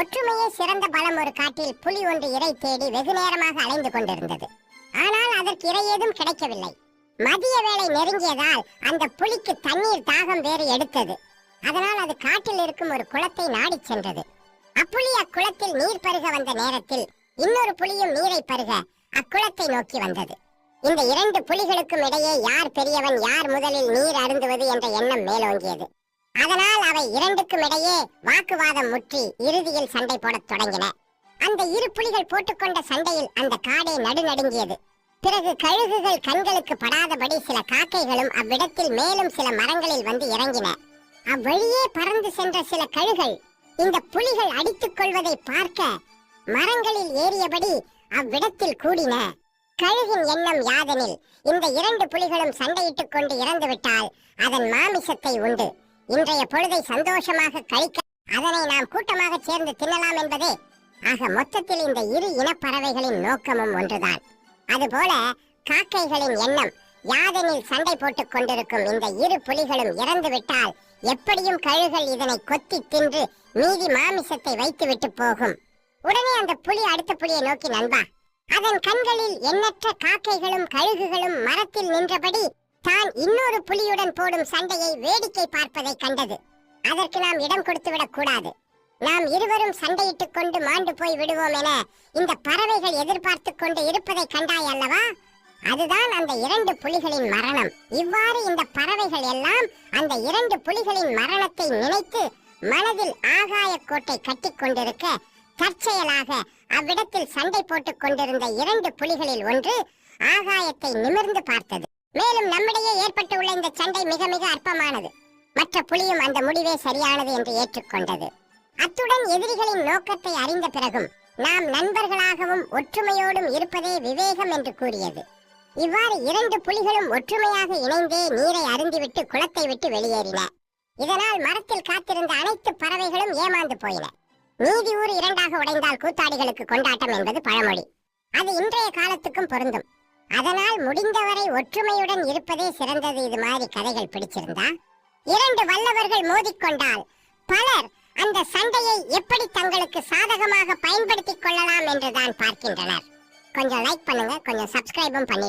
ஒற்றுமையே சிறந்த பலம் ஒரு காட்டில் புலி ஒன்று இறை தேடி வெகு நேரமாக அலைந்து கொண்டிருந்தது. ஆனால் அதற்கு இறை ஏதும் கிடைக்கவில்லை. மதிய வேளை நெருங்கியதால் அந்த புலிக்கு தண்ணீர் தாகம் வேறு எடுத்தது. அதனால் அது காட்டில் இருக்கும் ஒரு குளத்தை நாடிச் சென்றது. அப்புலி அக்குளத்தில் நீர் பருக வந்த நேரத்தில் இன்னொரு புலியும் நீரை பருக அக்குளத்தை நோக்கி வந்தது. இந்த இரண்டு புலிகளுக்கும் இடையே யார் பெரியவன் யார் முதலில் நீர் அருந்துவது என்ற எண்ணம் மேலோங்கியது. அதனால் அவை இரண்டுக்கும் இடையே வாக்குவாதம் முற்றி இறுதியில் சண்டை போடத் தொடங்கின. அந்த இரு புலிகள் போட்டுக்கொண்ட சண்டையில் அந்த காடே நடுநடுங்கியது. பிறகு கழுகுகள் கண்களுக்கு படாதபடி சில காக்கைகளும் அவ்விடத்தில் மேலும் சில மரங்களில் வந்து இறங்கின. அவ்வழியே பறந்து சென்ற சில கழுகள் இந்த புலிகள் அடித்துக் கொள்வதை பார்க்க மரங்களில் ஏறியபடி அவ்விடத்தில் கூடின. கழுகின் எண்ணம் யாதெனில் இந்த இரண்டு புலிகளும் சண்டையிட்டுக் கொண்டு இறந்துவிட்டால் அதன் மாமிசத்தை உண்டு. இன்றைய பொழுதை சந்தோஷமாக கழிக்க அதனை நாம் கூட்டமாக சேர்ந்து தின்னலாம் என்பதே. ஆக மொத்தத்தில் இந்த இரு இனப்பறவைகளின் நோக்கமும் ஒன்றுதான். அதுபோல காக்கைகளின் எண்ணம் யாதெனில் சண்டை போட்டுக் கொண்டிருக்கும் இந்த இரு புலிகளும் இறந்துவிட்டால் எப்படியும் கழுகள் இதனை கொத்தி தின்று மீதி மாமிசத்தை வைத்துவிட்டு போகும். உடனே அந்த புலி அடுத்த புலியை நோக்கி நண்பா அதன் கண்களில் எண்ணற்ற காக்கைகளும் கழுகுகளும் மரத்தில் நின்றபடி தான் இன்னொரு புலியுடன் போடும் சண்டையை வேடிக்கை பார்ப்பதை கண்டது. அதற்கு நாம் இடம் கொடுத்து விடக் கூடாது. நாம் இருவரும் சண்டையிட்டுக் கொண்டு மாண்டு போய் விடுவோம் என இந்த பறவைகள் எதிர்பார்த்து கொண்டு இருப்பதை கண்டாய் அல்லவா? அதுதான் அந்த இரண்டு புலிகளின் மரணம். இவ்வாறு இந்த பறவைகள் எல்லாம் அந்த இரண்டு புலிகளின் மரணத்தை நினைத்து மனதில் ஆகாய கோட்டை கட்டி கொண்டிருக்க தற்செயலாக அவ்விடத்தில் சண்டை போட்டுக் கொண்டிருந்த இரண்டு புலிகளில் ஒன்று ஆகாயத்தை நிமிர்ந்து பார்த்தது. மேலும் நம்மிடையே ஏற்பட்டுள்ள இந்த சண்டை மிக மிக அற்பமானது. மற்ற புலியும் அந்த முடிவே சரியானது என்று ஏற்றுக்கொண்டது. அத்துடன் எதிரிகளின் நோக்கத்தை அறிந்த பிறகும் நாம் நண்பர்களாகவும் ஒற்றுமையோடும் இருப்பதே விவேகம் என்று கூறியது. இவ்வாறு இரண்டு புலிகளும் ஒற்றுமையாக இணைந்தே நீரை அருந்திவிட்டு குளத்தை விட்டு வெளியேறின. இதனால் மரத்தில் காத்திருந்த அனைத்து பறவைகளும் ஏமாந்து போயின. நீதி ஊர் இரண்டாக உடைந்தால் கூத்தாடிகளுக்கு கொண்டாட்டம் என்பது பழமொழி. அது இன்றைய காலத்துக்கும் பொருந்தும். அதனால் முடிந்தவரை ஒற்றுமையுடன் இருப்பதே சிறந்தது. இது மாதிரி கதைகள் பிடிச்சிருந்தா? இரண்டு வல்லவர்கள் மோதிக்கொண்டால் பலர் அந்த சண்டையை எப்படி தங்களுக்கு சாதகமாக பயன்படுத்திக் கொள்ளலாம் என்றுதான் பார்க்கின்றனர். கொஞ்சம் லைக் பண்ணுங்க கொஞ்சம் சப்ஸ்கிரைபும் பண்ணிடுங்க.